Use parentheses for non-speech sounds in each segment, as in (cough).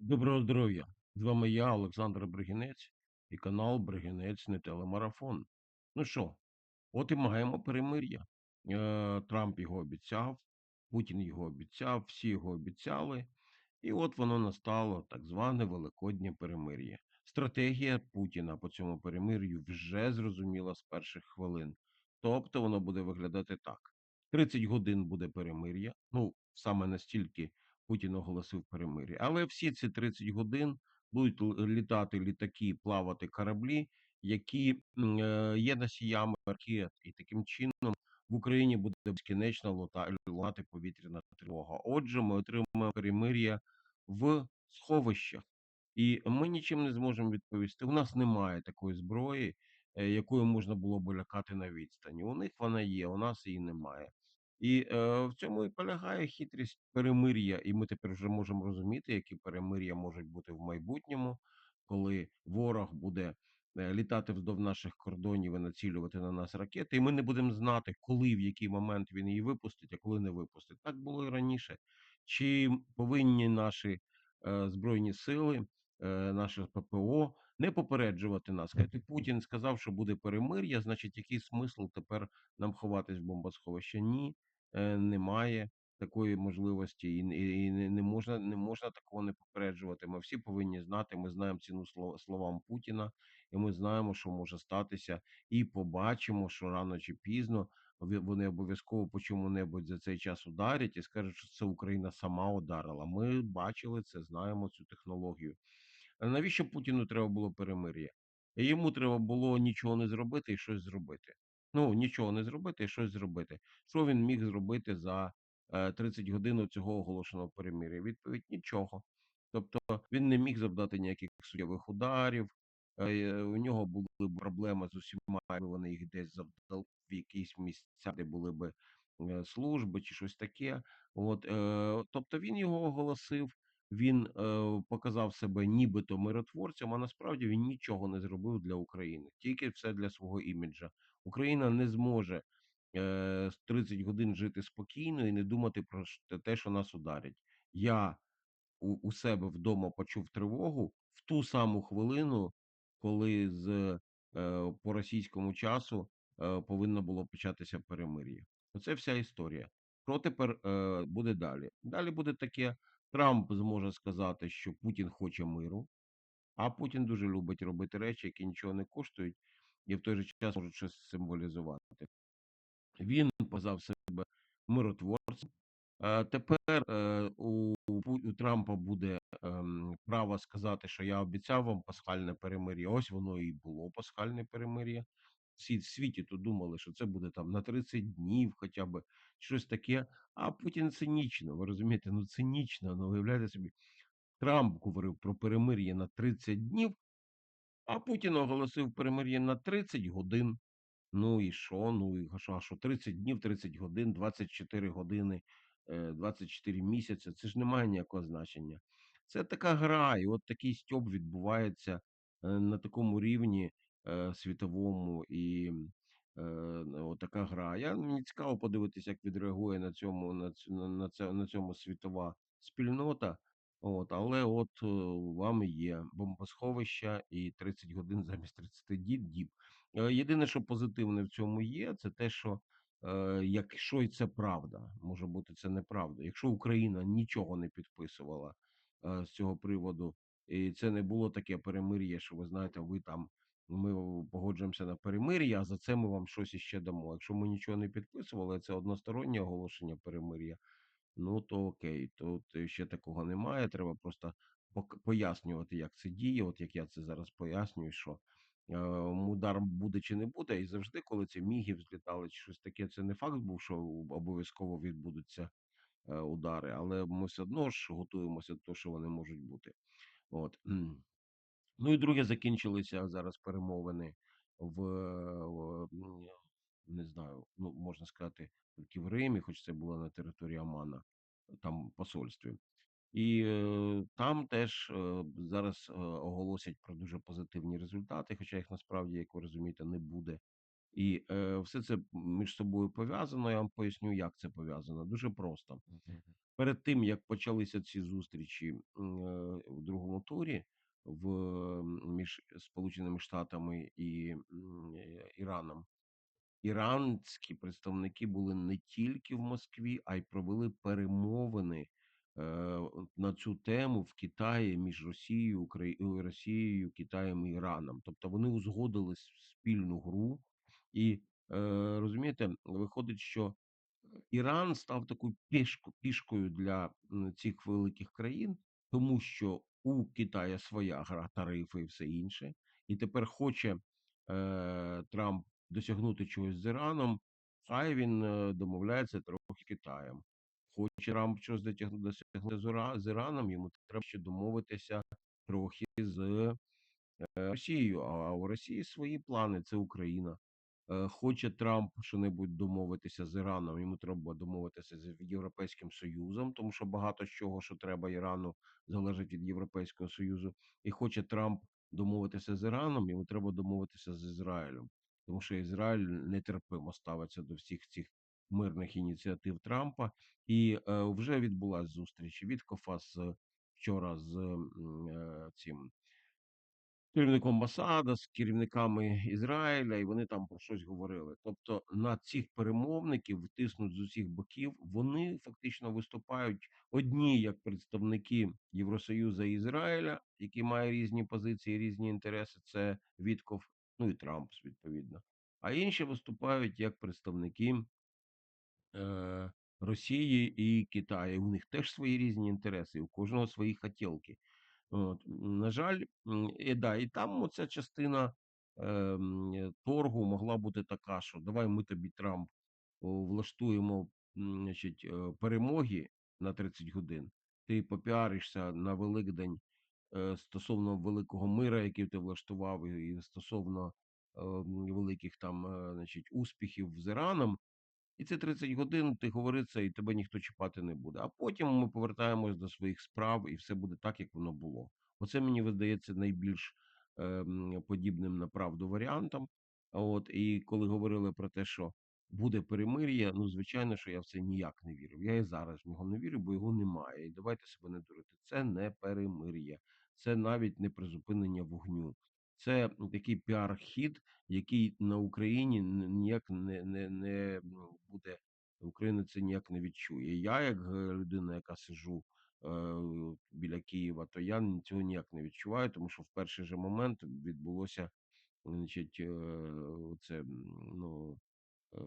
Доброго здоров'я! З вами я, Олександр Бригінець, і канал Бригінець не телемарафон. Ну що, от і маємо перемир'я. Е, Трамп його обіцяв, Путін його обіцяв, всі його обіцяли. І от воно настало так зване Великоднє перемир'я. Стратегія Путіна по цьому перемир'ю вже зрозуміла з перших хвилин. Тобто воно буде виглядати так: 30 годин буде перемир'я. Ну, саме настільки Путін оголосив перемир'я. Але всі ці 30 годин будуть літати літаки, плавати кораблі, які е, є носіями ракет, і таким чином в Україні буде безкінечно лунати повітряна тривога. Отже, ми отримаємо перемир'я в сховищах, і ми нічим не зможемо відповісти. У нас немає такої зброї, е, якою можна було б лякати на відстані. У них вона є, у нас її немає. І е, в цьому і полягає хитрість перемир'я, і ми тепер вже можемо розуміти, які перемир'я можуть бути в майбутньому, коли ворог буде е, літати вздовж наших кордонів і націлювати на нас ракети, і ми не будемо знати, коли в який момент він її випустить, а коли не випустить. Так було і раніше. Чи повинні наші е, збройні сили, е, наше ППО не попереджувати нас? Сказати, Путін сказав, що буде перемир'я, значить, який смисл тепер нам ховатись в бомбосховище? Ні, немає такої можливості, і, і, не можна не можна такого не попереджувати. Ми всі повинні знати. Ми знаємо ціну слов- словам Путіна, і ми знаємо, що може статися, і побачимо, що рано чи пізно вони обов'язково по чому-небудь за цей час ударять і скажуть, що це Україна сама ударила. Ми бачили це, знаємо цю технологію. Навіщо Путіну треба було перемир'я? Йому треба було нічого не зробити і щось зробити. Ну, нічого не зробити і щось зробити. Що він міг зробити за е, 30 годин цього оголошеного перемир'я? Відповідь нічого. Тобто він не міг завдати ніяких суттєвих ударів. Е, У нього були б проблеми з усіма, вони їх десь завдали в якісь місця, де були б е, служби чи щось таке. От, е, тобто він його оголосив він е, показав себе нібито миротворцем, а насправді він нічого не зробив для України, тільки все для свого іміджа. Україна не зможе е, 30 годин жити спокійно і не думати про те, що нас ударять. Я у, себе вдома почув тривогу в ту саму хвилину, коли з е, по російському часу е, повинно було початися перемир'я. Оце вся історія. Що тепер е, буде далі? Далі буде таке: Трамп зможе сказати, що Путін хоче миру, а Путін дуже любить робити речі, які нічого не коштують, і в той же час можуть щось символізувати. Він показав себе миротворцем. Е, Тепер е, у, Трампа буде право сказати, що я обіцяв вам пасхальне перемир'я. Ось воно і було пасхальне перемир'я. Всі в світі то думали, що це буде там на 30 днів, хоча б щось таке. А Путін цинічно, ви розумієте, ну цинічно, ну уявляєте собі. Трамп говорив про перемир'я на 30 днів, а Путін оголосив перемир'я на 30 годин. Ну і що? Ну і що, що 30 днів, 30 годин, 24 години, е, 24 місяці. Це ж не має ніякого значення. Це така гра, і от такий стьоп відбувається е, на такому рівні е, світовому, і е, от така гра. Я мені цікаво подивитися, як відреагує на цьому на, на, на цьому світова спільнота. От, але от е, вам є бомбосховища і 30 годин замість 30 діб. Е, Єдине, що позитивне в цьому є, це те, що е, якщо і це правда, може бути це неправда. Якщо Україна нічого не підписувала з цього приводу, і це не було таке перемир'я, що ви знаєте, ви там ми погоджуємося на перемир'я, а за це ми вам щось іще дамо. Якщо ми нічого не підписували, це одностороннє оголошення перемир'я. Ну то окей, тут ще такого немає. Треба просто пояснювати, як це діє. От як я це зараз пояснюю, що е, удар буде чи не буде, і завжди, коли ці міги взлітали, чи щось таке, це не факт був, що обов'язково відбудуться е, удари, але ми все одно ж готуємося до того, що вони можуть бути. От. Ну і друге, закінчилися зараз перемовини в, в м, не знаю, ну можна сказати, тільки в Римі, хоч це було на території Омана, там посольстві. І е, там теж е, зараз е, оголосять про дуже позитивні результати, хоча їх насправді, як ви розумієте, не буде. І е, все це між собою пов'язано. Я вам поясню, як це пов'язано. Дуже просто. перед тим, як почалися ці зустрічі, м, е, в другому турі в між Сполученими Штатами і м, е, Іраном, іранські представники були не тільки в Москві, а й провели перемовини е, на цю тему в Китаї між Росією, Украї... е, Росією, Китаєм і Іраном. Тобто вони узгодили спільну гру, і е, розумієте, виходить, що Іран став такою пішку, пішкою для цих великих країн, тому що у Китая своя гра, тарифи і все інше, і тепер хоче Трамп досягнути чогось з Іраном, хай він е, домовляється трохи з Китаєм. Хоче Трамп щось досягнути з Іраном, йому треба ще домовитися трохи з е, Росією. А у Росії свої плани, це Україна. Е, Хоче Трамп що-небудь домовитися з Іраном, йому треба домовитися з Європейським Союзом, тому що багато чого, що треба Ірану, залежить від Європейського Союзу. І хоче Трамп домовитися з Іраном, йому треба домовитися з Ізраїлем, тому що Ізраїль нетерпимо ставиться до всіх цих мирних ініціатив Трампа. І е, вже відбулася зустріч Віткофа з вчора з е, цим керівником Масада, з керівниками Ізраїля, і вони там про щось говорили. Тобто на цих перемовників втиснуть з усіх боків. Вони фактично виступають одні як представники Євросоюзу і Ізраїля, які мають різні позиції, різні інтереси. Це Вітков, ну і Трамп, відповідно. А інші виступають як представники е, Росії і Китаю. У них теж свої різні інтереси, у кожного свої хотілки. От, на жаль, і да, і там оця частина е, торгу могла бути така, що давай ми тобі Трамп влаштуємо значить, е, перемоги на 30 годин. Ти попіаришся на Великдень стосовно великого мира, який ти влаштував, і стосовно е, великих там е, значить, успіхів з Іраном. І це 30 годин, ти говориться, і тебе ніхто чіпати не буде. А потім ми повертаємось до своїх справ, і все буде так, як воно було. Оце мені видається найбільш ем, подібним на правду варіантом. От і коли говорили про те, що буде перемир'я, ну звичайно, що я в це ніяк не вірив. Я і зараз в нього не вірю, бо його немає. І давайте себе не дурити. Це не перемир'я, це навіть не призупинення вогню. Це такий піар-хід, який на Україні ніяк не, не, не буде, Україна це ніяк не відчує. Я, як е, людина, яка сижу е, біля Києва, то я цього ніяк не відчуваю, тому що в перший же момент відбулося, значить, е, це, ну, е,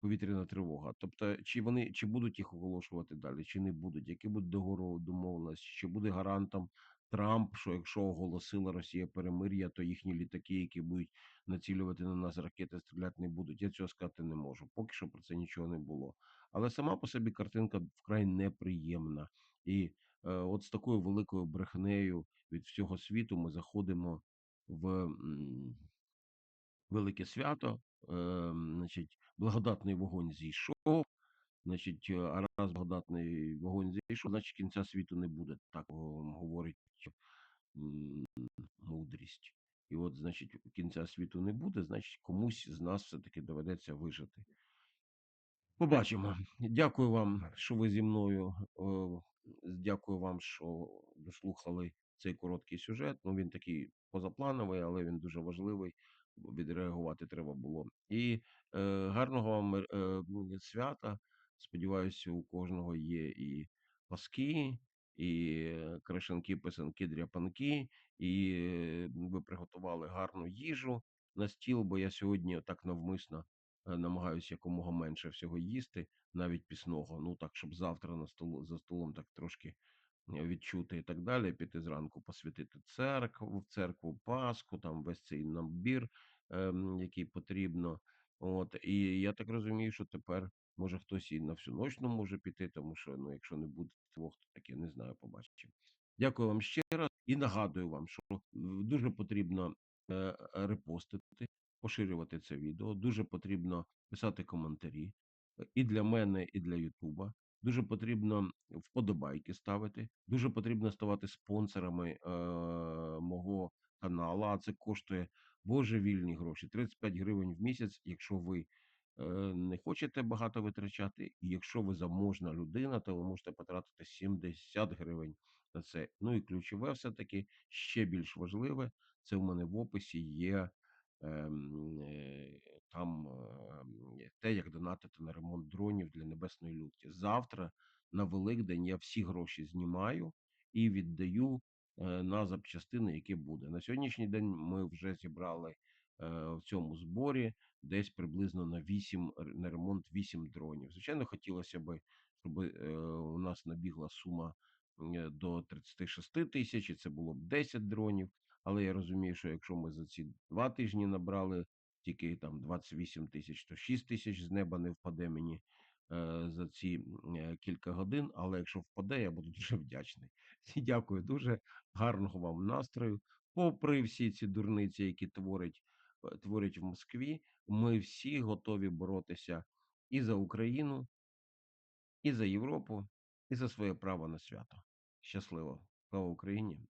повітряна тривога. Тобто, чи вони чи будуть їх оголошувати далі, чи не будуть, які будуть договору домовленості, чи буде гарантом Трамп, що якщо оголосила Росія перемир'я, то їхні літаки, які будуть націлювати на нас ракети, стріляти не будуть. Я цього сказати не можу. Поки що про це нічого не було. Але сама по собі картинка вкрай неприємна. І е, от з такою великою брехнею від всього світу ми заходимо в. м, велике свято, е, значить, благодатний вогонь зійшов. Значить, е, а раз благодатний вогонь зійшов, значить кінця світу не буде. Так говорить мудрість. І от, значить, кінця світу не буде, значить, комусь з нас все-таки доведеться вижити. Побачимо. Дякую вам, що ви зі мною. Дякую вам, що дослухали цей короткий сюжет. Ну, він такий позаплановий, але він дуже важливий. Відреагувати треба було. І е, гарного вам е, свята. Сподіваюся, у кожного є і паски, і е, крашенки, писанки, дряпанки, і е, ви приготували гарну їжу на стіл, бо я сьогодні так навмисно е, намагаюся якомога менше всього їсти, навіть пісного. Ну так, щоб завтра на столу за столом так трошки відчути і так далі. Піти зранку посвятити церкву, в церкву Пасху, там весь цей набір, ем, який потрібно. От і я так розумію, що тепер може хтось і на всю ночну може піти, тому що ну, якщо не буде тривог, то таке не знаю, побачимо. Дякую вам ще раз і нагадую вам, що дуже потрібно е, репостити поширювати це відео. Дуже потрібно писати коментарі е, і для мене, і для Ютуба. Дуже потрібно вподобайки ставити. Дуже потрібно ставати спонсорами е, мого каналу. А це коштує божевільні гроші. 35 гривень в місяць, якщо ви не хочете багато витрачати, і якщо ви заможна людина, то ви можете потратити 70 гривень на це. Ну і ключове все-таки ще більш важливе, це в мене в описі є ем, е, там ем, те, як донатити на ремонт дронів для Небесної Лютки. Завтра на Великдень я всі гроші знімаю і віддаю е, на запчастини, які буде. На сьогоднішній день ми вже зібрали е, в цьому зборі десь приблизно на 8, на ремонт 8 дронів. Звичайно, хотілося б, щоб е, у нас набігла сума е, до 36 тисяч, і це було б 10 дронів. Але я розумію, що якщо ми за ці два тижні набрали тільки там 28 тисяч, то 6 тисяч з неба не впаде мені е, за ці кілька годин. Але якщо впаде, я буду (laughs) дуже вдячний. Дякую дуже. Гарного вам настрою. Попри всі ці дурниці, які творить, творять в Москві, ми всі готові боротися і за Україну, і за Європу, і за своє право на свято. Щасливо! Слава Україні!